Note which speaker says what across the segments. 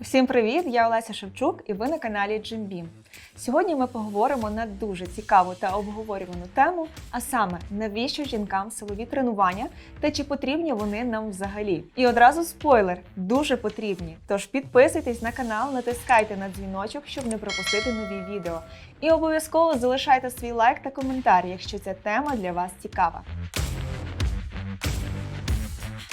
Speaker 1: Всім привіт! Я Олеся Шевчук і ви на каналі Jim Сьогодні ми поговоримо на дуже цікаву та обговорювану тему, а саме навіщо жінкам силові тренування та чи потрібні вони нам взагалі. І одразу спойлер: дуже потрібні. Тож підписуйтесь на канал, натискайте на дзвіночок, щоб не пропустити нові відео. І обов'язково залишайте свій лайк та коментар, якщо ця тема для вас цікава.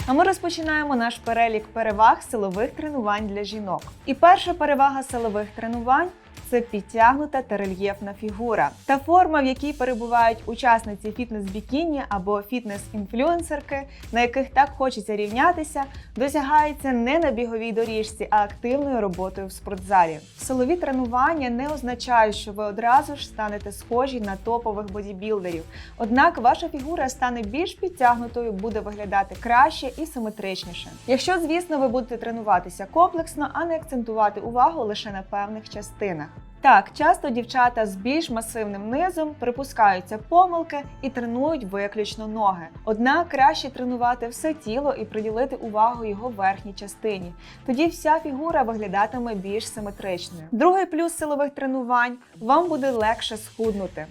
Speaker 1: А ми розпочинаємо наш перелік переваг силових тренувань для жінок. І перша перевага силових тренувань це підтягнута та рельєфна фігура. Та форма, в якій перебувають учасниці фітнес-бікіні або фітнес-інфлюенсерки, на яких так хочеться рівнятися, досягається не на біговій доріжці, а активною роботою в спортзалі. Силові тренування не означають, що ви одразу ж станете схожі на топових бодібілдерів. Однак ваша фігура стане більш підтягнутою, буде виглядати краще і симетричніше. Якщо, звісно, ви будете тренуватися комплексно, а не акцентувати увагу лише на певних частинах. Так, часто дівчата з більш масивним низом припускаються помилки і тренують виключно ноги. Однак краще тренувати все тіло і приділити увагу його верхній частині. Тоді вся фігура виглядатиме більш симетричною. Другий плюс силових тренувань вам буде легше схуднути.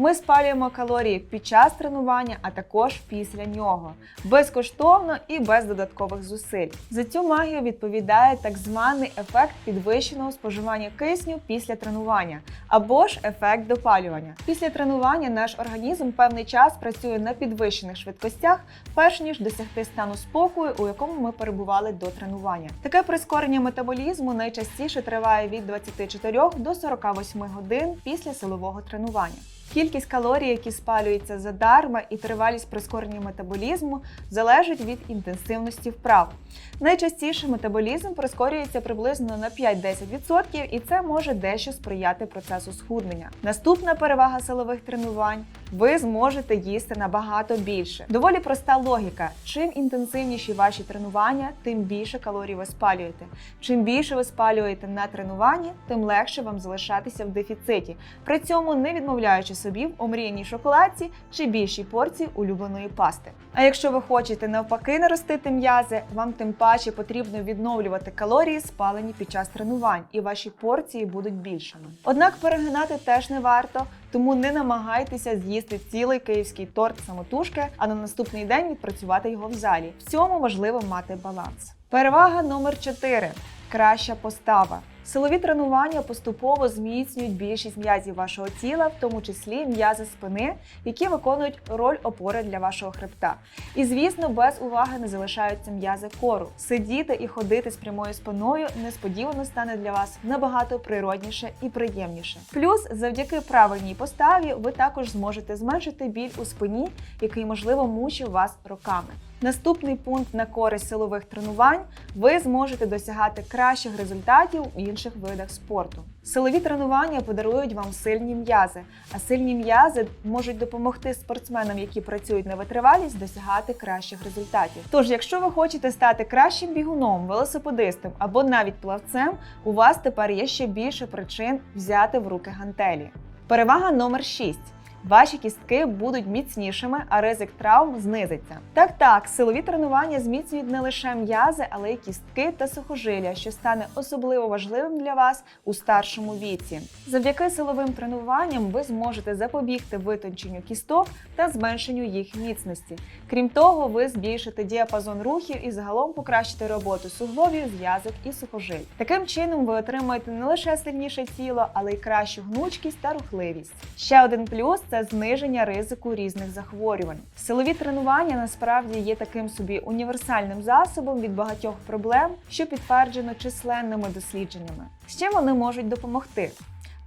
Speaker 1: Ми спалюємо калорії під час тренування, а також після нього, безкоштовно і без додаткових зусиль. За цю магію відповідає так званий ефект підвищеного споживання кисню після тренування або ж ефект допалювання. Після тренування наш організм певний час працює на підвищених швидкостях, перш ніж досягти стану спокою, у якому ми перебували до тренування. Таке прискорення метаболізму найчастіше триває від 24 до 48 годин після силового тренування. Кількість калорій, які спалюються задарма, і тривалість прискорення метаболізму залежить від інтенсивності вправ. Найчастіше метаболізм прискорюється приблизно на 5-10%, і це може дещо сприяти процесу схуднення. Наступна перевага силових тренувань ви зможете їсти набагато більше. Доволі проста логіка: чим інтенсивніші ваші тренування, тим більше калорій ви спалюєте. Чим більше ви спалюєте на тренуванні, тим легше вам залишатися в дефіциті, при цьому не відмовляючи собі в омріяній шоколадці чи більшій порції улюбленої пасти. А якщо ви хочете навпаки наростити м'язи, вам тим паче потрібно відновлювати калорії, спалені під час тренувань, і ваші порції будуть більшими. Однак перегинати теж не варто. Тому не намагайтеся з'їсти цілий київський торт самотужки, а на наступний день відпрацювати його в залі. В цьому важливо мати баланс. Перевага номер 4 краща постава. Силові тренування поступово зміцнюють більшість м'язів вашого тіла, в тому числі м'язи спини, які виконують роль опори для вашого хребта. І, звісно, без уваги не залишаються м'язи кору. Сидіти і ходити з прямою спиною несподівано стане для вас набагато природніше і приємніше. Плюс, завдяки правильній поставі, ви також зможете зменшити біль у спині, який можливо мучив вас роками. Наступний пункт на користь силових тренувань ви зможете досягати кращих результатів у інших видах спорту. Силові тренування подарують вам сильні м'язи, а сильні м'язи можуть допомогти спортсменам, які працюють на витривалість, досягати кращих результатів. Тож, якщо ви хочете стати кращим бігуном, велосипедистом або навіть плавцем, у вас тепер є ще більше причин взяти в руки гантелі. Перевага номер 6. Ваші кістки будуть міцнішими, а ризик травм знизиться. Так, так, силові тренування зміцнюють не лише м'язи, але й кістки та сухожилля, що стане особливо важливим для вас у старшому віці. Завдяки силовим тренуванням ви зможете запобігти витонченню кісток та зменшенню їх міцності. Крім того, ви збільшите діапазон рухів і загалом покращите роботу суглобів, зв'язок і сухожиль. Таким чином, ви отримаєте не лише сильніше тіло, але й кращу гнучкість та рухливість. Ще один плюс це зниження ризику різних захворювань. Силові тренування насправді є таким собі універсальним засобом від багатьох проблем, що підтверджено численними дослідженнями. З чим вони можуть допомогти?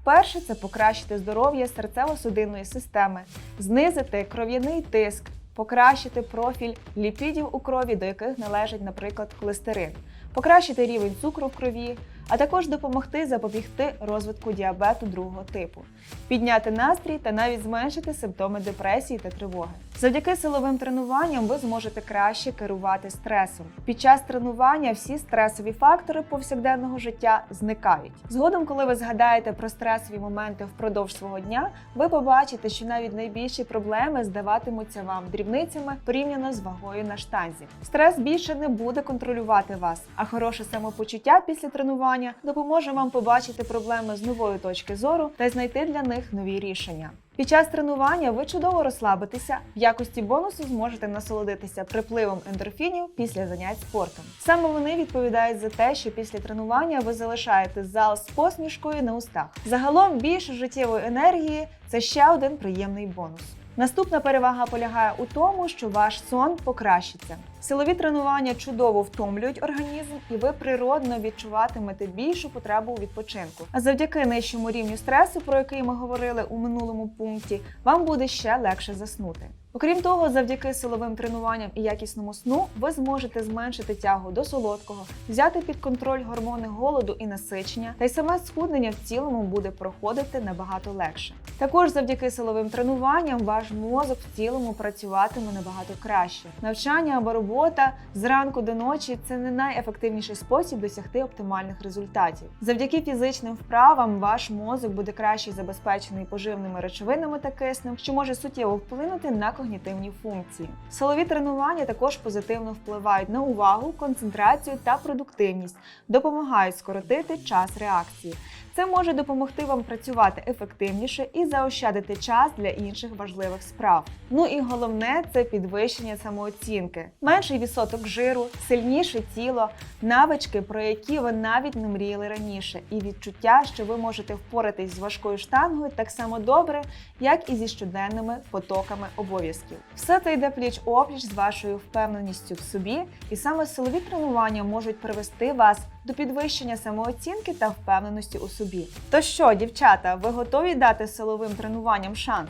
Speaker 1: Перше це покращити здоров'я серцево-судинної системи, знизити кров'яний тиск, покращити профіль ліпідів у крові, до яких належить, наприклад, холестерин, покращити рівень цукру в крові, а також допомогти запобігти розвитку діабету другого типу, підняти настрій та навіть зменшити симптоми депресії та тривоги. Завдяки силовим тренуванням ви зможете краще керувати стресом. Під час тренування всі стресові фактори повсякденного життя зникають. Згодом, коли ви згадаєте про стресові моменти впродовж свого дня, ви побачите, що навіть найбільші проблеми здаватимуться вам дрібницями порівняно з вагою на штанзі. Стрес більше не буде контролювати вас, а хороше самопочуття після тренування допоможе вам побачити проблеми з нової точки зору та знайти для них нові рішення. Під час тренування ви чудово розслабитеся, в якості бонусу зможете насолодитися припливом ендорфінів після занять спортом. Саме вони відповідають за те, що після тренування ви залишаєте зал з посмішкою на устах. Загалом більше життєвої енергії це ще один приємний бонус. Наступна перевага полягає у тому, що ваш сон покращиться. Силові тренування чудово втомлюють організм, і ви природно відчуватимете більшу потребу у відпочинку. А завдяки нижчому рівню стресу, про який ми говорили у минулому пункті, вам буде ще легше заснути. Окрім того, завдяки силовим тренуванням і якісному сну ви зможете зменшити тягу до солодкого, взяти під контроль гормони голоду і насичення, та й саме схуднення в цілому буде проходити набагато легше. Також завдяки силовим тренуванням ваш мозок в цілому працюватиме набагато краще. Навчання або робота зранку до ночі це не найефективніший спосіб досягти оптимальних результатів. Завдяки фізичним вправам ваш мозок буде краще забезпечений поживними речовинами та киснем, що може суттєво вплинути на когнітивні функції. Силові тренування також позитивно впливають на увагу, концентрацію та продуктивність, допомагають скоротити час реакції. Це може допомогти вам працювати ефективніше і заощадити час для інших важливих справ. Ну і головне це підвищення самооцінки, менший відсоток жиру, сильніше тіло, навички, про які ви навіть не мріяли раніше, і відчуття, що ви можете впоратись з важкою штангою так само добре, як і зі щоденними потоками обов'язків. Все це йде пліч опліч з вашою впевненістю в собі, і саме силові тренування можуть привести вас до підвищення самооцінки та впевненості у собі. То що, дівчата, ви готові дати силовим тренуванням шанс?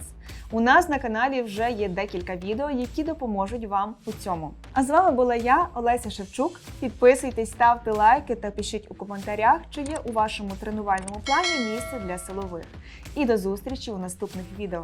Speaker 1: У нас на каналі вже є декілька відео, які допоможуть вам у цьому. А з вами була я, Олеся Шевчук. Підписуйтесь, ставте лайки та пишіть у коментарях, чи є у вашому тренувальному плані місце для силових. І до зустрічі у наступних відео.